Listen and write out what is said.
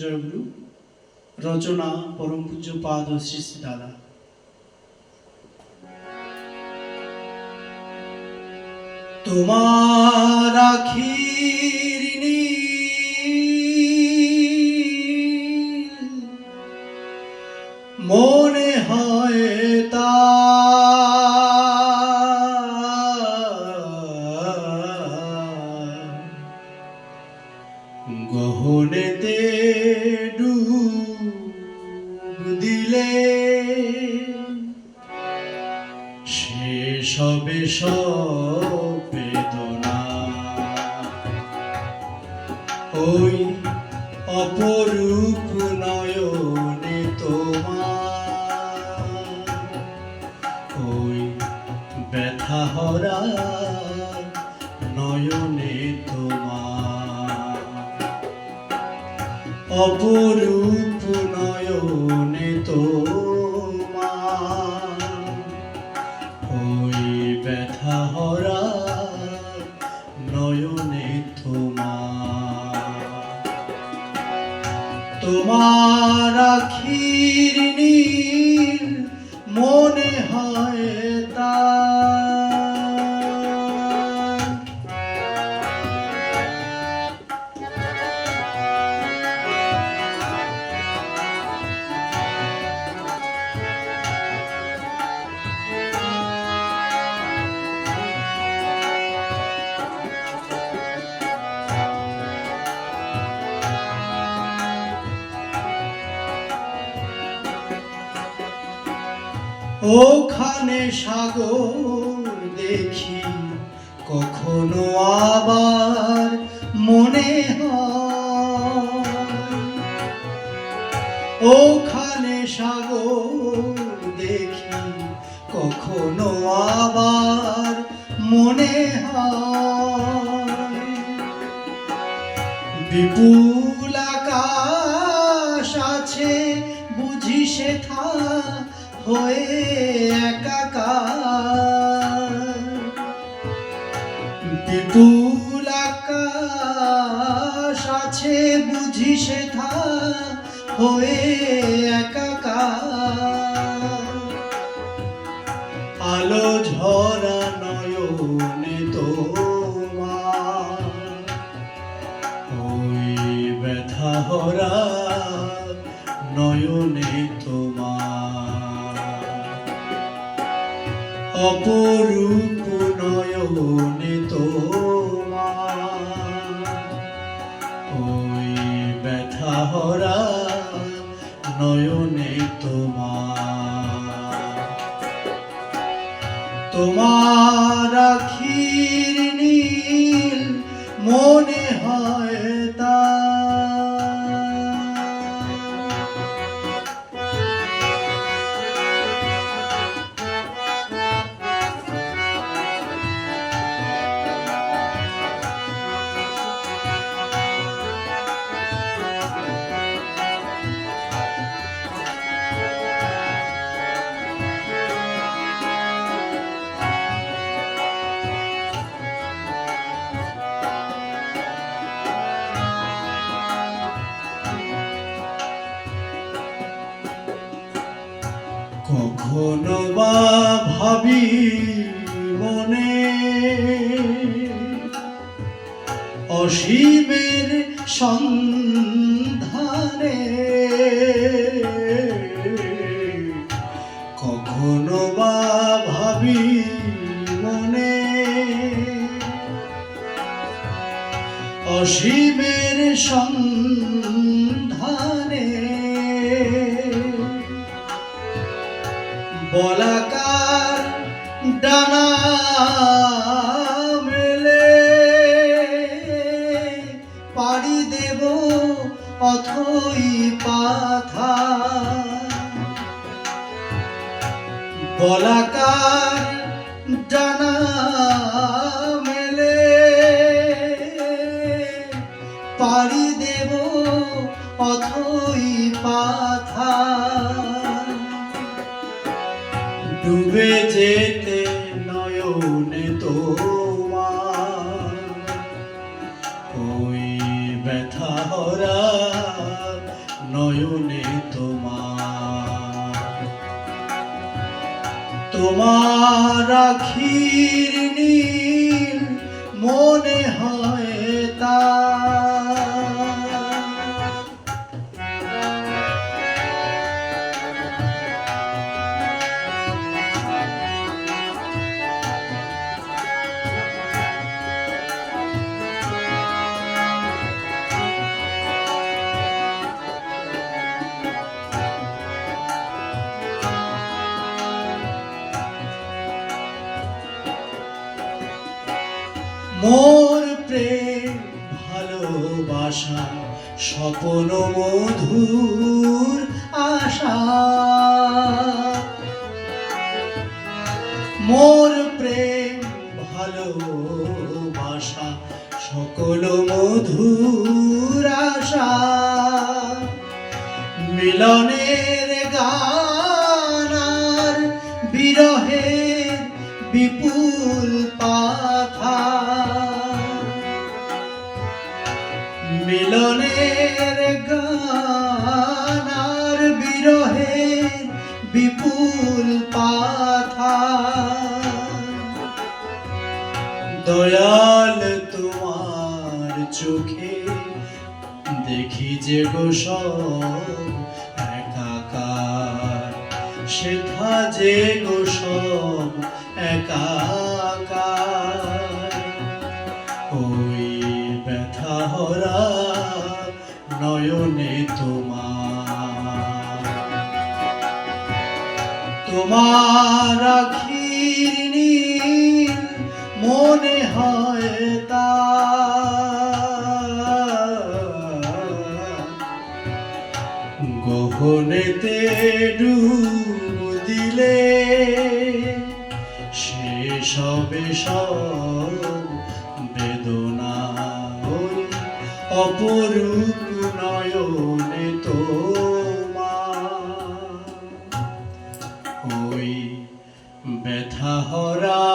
জয়গুরু রচনা পরম পূজ্য পাদ শ্রী দাদা। তোমার আখির গহনেতে ডুব দিলে শেষ হবে সব বেদনা ওই অপরূপ নয়নে তোমার ওই ব্যথা হরা নয়নে তোমার। অপরূপ নয়নে তোমার। ওই ব্যথা হরা নয়নে তোমার। তোমার ওখানে সাগর দেখি কখনো আবার মনে ওখানে সাগর দেখি কখনো আবার মনে হয়। বিপুল হয়ে একাকার। আলো ঝরা নয়নে তোমার। ওই ব্যথা হরা নয়নে তোমার। অপরূপ নয়নে তোমার। ওই ব্যথা হরা নয়নে তোমার। তোমার আখির কখনো বা ভাবি মনে। অসীমের সন্ধানে ডানা মেলে পাড়ি দেব অথই পাথা। বলাকার ডানা মেলে পাড়ি দেব অথই পাথা। ডুবে যেতে তোমার। ওই ব্যথা হরা তোমার। নীল মনে হয় মোর প্রেম ভালোবাসা স্বপন মধুর আশা। মোর প্রেম ভালোবাসা সকল মধুর আশা। মিলনের গানার বিপুল পাথা মিলনের গানার বিরহে বিপুল পাথা দয়াল তোমার চোখে দেখি যে গো সব একাকার। সেথা যে গো সব তোমার নীল মনে হয় তা গহনেতে ডুব দিলে শেষ হবে সব বেদনা অপরূপ ওই ব্যথা হরা